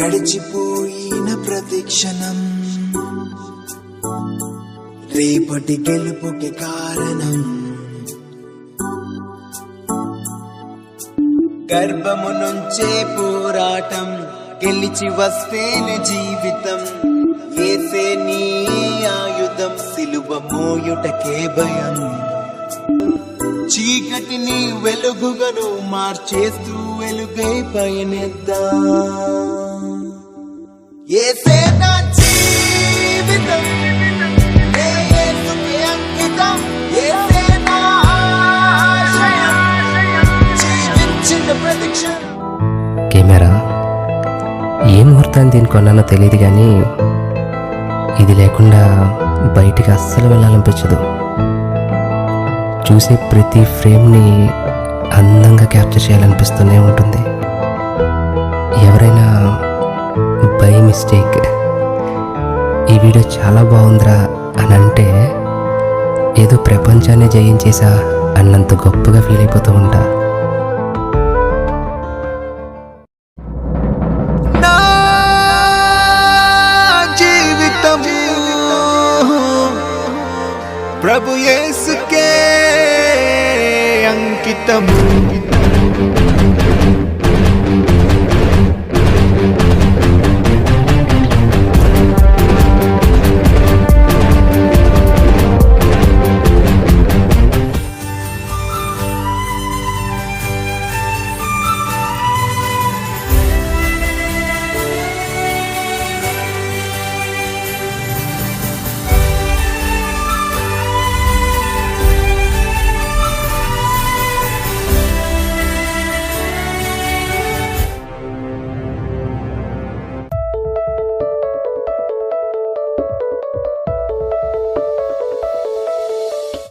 గడిచిపోయిన ప్రతిక్షణం రేపటి గెలుపుకి కారణం. గర్భము నుంచే పోరాటం గెలిచి వస్తేనే జీవితం. వేసే నీ ఆయుధం సిలువ మోయుటకే భయం. చీకటిని వెలుగుగను మార్చేస్తూ వెలుగై పయనిద్దా. ఏసే నా జీవితం? కెమెరా ఏ ముహూర్తాన్ని దీన్ని కొన్నానో తెలియదు కానీ ఇది లేకుండా బయటికి అస్సలు వెళ్ళాలనిపించదు. చూసే ప్రతి ఫ్రేమ్ని అందంగా క్యాప్చర్ చేయాలనిపిస్తూనే ఉంటుంది. మిస్టేక్ ఈ వీడియో చాలా బాగుందిరా అని అంటే ఏదో ప్రపంచాన్ని జయించేసా అన్నంత గొప్పగా ఫీల్ అయిపోతూ ఉంటా. జీవితం ప్రభు యేసుకే అంకితం.